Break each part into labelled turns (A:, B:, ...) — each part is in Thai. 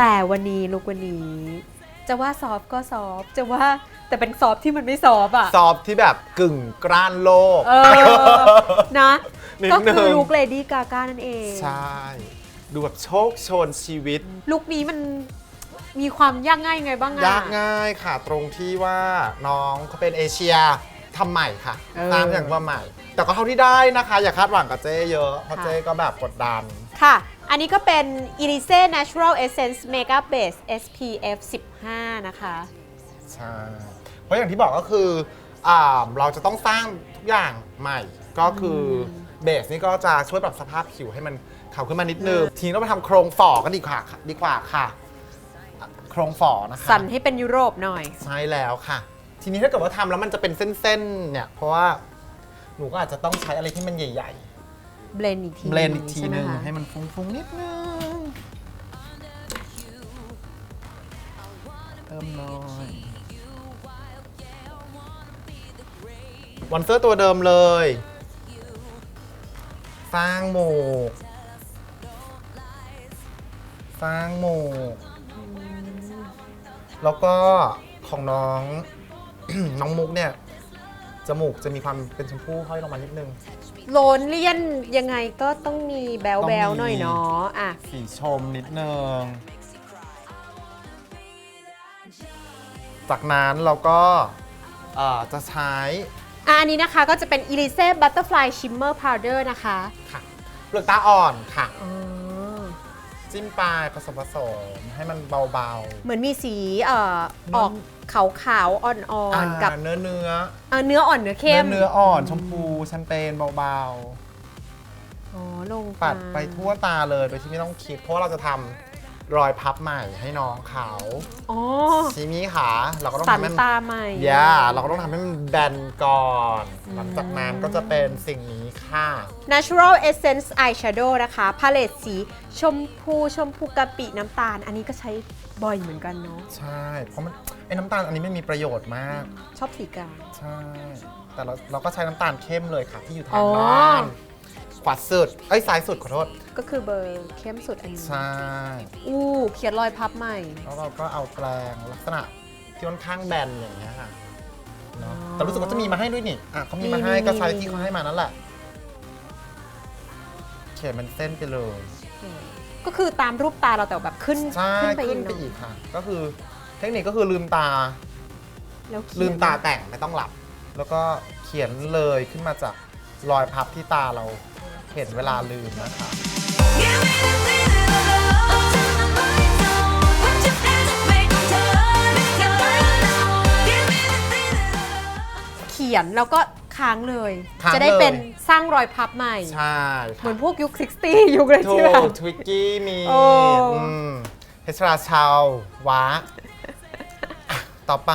A: แต่วันนี้ลุกวันนี้ จะว่าซอฟต์ก็ซอฟต์จะว่าแต่เป็นซอฟต์ที่มันไม่ซอฟต์อะ
B: ซอฟที่แบบกึ่งกร้านโลก
A: เออ นะ
B: นิด
A: ก็
B: นึ
A: คืองลุกเลดี้กาก้านั่นเอง
B: ใช่ ดูแบบโชคโชนชีวิต
A: ลุกนี้มันมีความยากง่ายยังไงบ้างอะ
B: ยากง่ายค่ะตรงที่ว่าน้องเขาเป็นเอเชียทำใหม่ค่ะ
A: เออ
B: ตามอย่างว่าใหม่ แต่ก็เท่าที่ได้นะคะ อย่าคาดหวังกับเจ้เยอะเพราะ
A: ค่ะ
B: เจ้ก็แบบกดดัน
A: ค่ะ อันนี้ก็เป็น Elise Natural Essence Makeup Base SPF 15 นะคะ
B: ใช่ เพราะอย่างที่บอกก็คืออ่าเราจะต้องสร้างทุกอย่างใหม่ ก็คืออเบสนี่ก็จะช่วยปรับสภาพผิวให้มันขาวขึ้นมานิดนึง ทีนี้เราไปทำโครงฝ่อกันดีกว่าค่ะดีกว่าค่ะ โครงฝ่อนะคะ
A: สั่นให้เป็นยุโรปหน่อย
B: ใช่แล้วค่ะ ทีนี้ถ้าเกิดว่าทำแล้วมันจะเป็นเส้นๆ เนี่ย เพราะว่าหนูก็อาจจะต้องใช้อะไรที่มันใหญ่
A: เบลนอีกที
B: ๆเบลนอีกทีนึง
A: ใช่ไมคะ
B: ให้มันฟุ้งๆนิดนึงเติมหน่อยวันเซอร์ตัวเดิมเลย สร้างหมูกสร้างหมูกแล้วก็ของน้อง น้องมุกเนี่ย จมูกจะมีความเป็นชมพูห้อยลงมานิดนึง
A: โลนเลี่ยนยังไงก็ต้องมีแบล
B: ต้อง
A: แบ
B: มี
A: ลหน่อยเนาะอะ
B: สีชมนิดนึง จากนั้นเราก็เอ่อจะใช้
A: อะอันนี้นะคะก็จะเป็น Elise Butterfly Shimmer Powder นะคะ
B: ค่ะเปลือกตาอ่อนค่ะ
A: อ๋อ
B: จิ้มปลายผสมผสมให้มันเบา
A: เหมือนมีสีเอ่อออกขาวขาวๆอ่
B: ๆ
A: อนๆกับ
B: เนื้อเนื้อ
A: เอ่อเนื้ออ่อนเนื้อเข้ม
B: เนื้ออ่อนชมพูแชมเปญเบา
A: อ๋อลง
B: ๆปัดไปทั่วตาเลยโดยที่ไม่ต้องคิด เพราะว่าเราจะทำ รอยพับใหม่ให้น้องเขา
A: อ๋อ
B: ทีนี้ค่ะเราก็ต้อง
A: สัน
B: ทำให้มัน
A: ตาใหม่
B: ย่าเราก็ต้องทำให้มันแบนก่อน หลังจากนั้นก็จะเป็นสิ่งนี้ค่ะ
A: Natural Essence Eyeshadow นะคะพาเลตสีชมพูชมพูกะปิน้ำตาล อันนี้ก็ใช้บ่อยเหมือนกันเนาะ
B: ใช่ เพราะมันไอ้น้ำตาลอันนี้ไม่มีประโยชน์มาก
A: ชอบสีกา
B: ใช่ แต่เราเราก็ใช้น้ำตาลเข้มเลยค่ะที่อยู่ทา
A: อ๋
B: ง
A: อ
B: ด้าน ขวาสุดเอ้ยซ้ายสุดขอโทษ
A: ก็คือเบอร์เข้มสุดอันนี้
B: ใช่
A: อู้เขียนรอยพับใหม่
B: แล้วเราก็เอาแปรงลักษณะที่ค่อนข้างแบนอย่างเงี้ยค่ะเนอะ
A: อ๋อ
B: แต่รู้สึกว่าจะมีมาให้ด้วยนี่อะเขามีมา
A: มี
B: ให้
A: มี
B: ก็ใช้
A: มี
B: ที่เขาให้มานั่นแหละเขียนเป็นเส้นไปเลย
A: ก็คือตามรูปตาเราแต่แบบขึ้น
B: ใช่
A: ขึ้นไปอี
B: ขึ้
A: ก
B: นไป
A: เนาะ
B: อีกค่ะ ก็คือเทคนิคก็คือลืมตา
A: แล้วเขียน
B: ลืมตาแต่งไม่ต้องหลับ แล้วก็เขียนเลยขึ้นมาจากรอยพับที่ตาเรา เห็นเวลาลืมนะคะ
C: Give me the feeling of love. Turn the lights on. Put your hands up, make 'em turn. Make 'em burn on. Give me the feeling of love.
A: เขียนแล้วก็ค้างเลย
B: ค้าง
A: จะได้
B: เลย
A: เป็นสร้างรอยพับใหม่
B: ใช่
A: เหมือนพวกยุค 60 ยุคอะไร
B: ถู
A: ที่แบบ
B: กทวิกกี้มี
A: โอ้
B: เฮชราชาววะอะต่อไป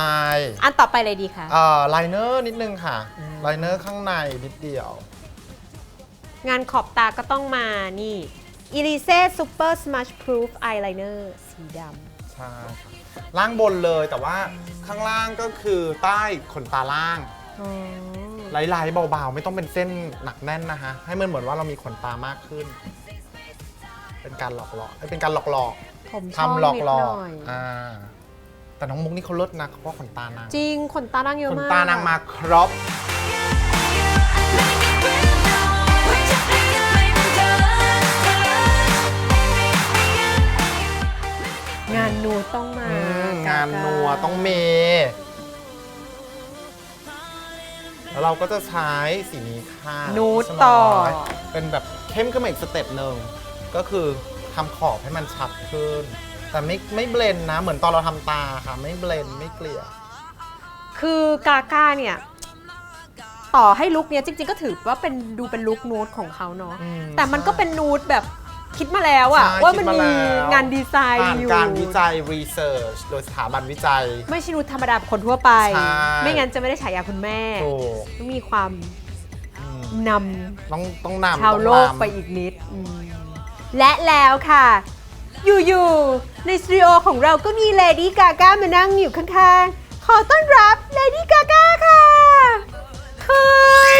A: อันต่อไปเลยดีค่ะ
B: เอ่อไลเนอร์นิดนึงค่ะไลเนอร์ข้างในนิดเดียว
A: งานขอบตาก็ต้องมานี่ Elise Super Smudge Proof Eyeliner สีด
B: ใช่ค่ะล่างบนเลยแต่ว่าข้างล่างก็คือใต้ขนตาล่างำ
A: อ๋อ
B: ไล่ๆเบาๆ ไม่ต้องเป็นเส้นหนักแน่นนะคะให้มันเหมือนว่าเรามีขนตามากขึ้น เป็นการหลอกหลอกๆเอ้ยเป็นการหลอกหลอก
A: ผม
B: ๆ
A: ชอบ
B: ทำหลอก
A: นิด
B: หล
A: ห
B: อก
A: น่อย
B: อ่าแต่น้องมุกนี่เขาเลิศนะเพราะว่าขนตานาง
A: จริงขนตานางเยอะ
B: ขน
A: มาก
B: ตานางมาครบ
A: งานนูดต้องมา
B: อืม
A: ก
B: งาน
A: ก
B: นัวต้องเม แล้วเราก็จะใช้สีนี้ค่ะ
A: นูด
B: ใช่ไหม
A: ต่อ
B: เป็นแบบเข้มขึ้นมาอีกสเต็ปหนึ่งก็คือทำขอบให้มันชัดขึ้น แต่ไม่ไม่เบลนด์นะ เหมือนตอนเราทำตาค่ะ ไม่เบลนด์ไม่เกลี่ย
A: คือกาก้าเนี่ย ต่อให้ลุคเนี้ยจริง ๆ ก็ถือว่าเป็นดูเป็นลุคนูดของเขาเนาะ
B: อืม
A: แต่มันก็
B: ใช่
A: เป็นนูดแบบ คิดมาแล้วอะ
B: ใช่
A: ว่ามัน
B: คิด
A: มี
B: แล้ว
A: งานดีไซน์
B: ผ่าน
A: อยู่
B: การวิจัย research โดยสถาบันวิจัย
A: ไม่ใช่นูดธรรมดาแบบคนทั่วไป
B: ใช่
A: ไม่งั้นจะไม่ได้ฉายาคุณแม่
B: ถูก
A: ต้องมีความ
B: อืม
A: น
B: ต้องต้องนำำ
A: ชาวโลก
B: ต้องนำ
A: ไปอีกนิดอืมและแล้วค่ะ อยู่ๆในสตูดิโอของเราก็มีเลดี้กาก้ามานั่งอยู่ข้างๆ ขอต้อนรับเลดี้กาก้าค่ะเฮ้ย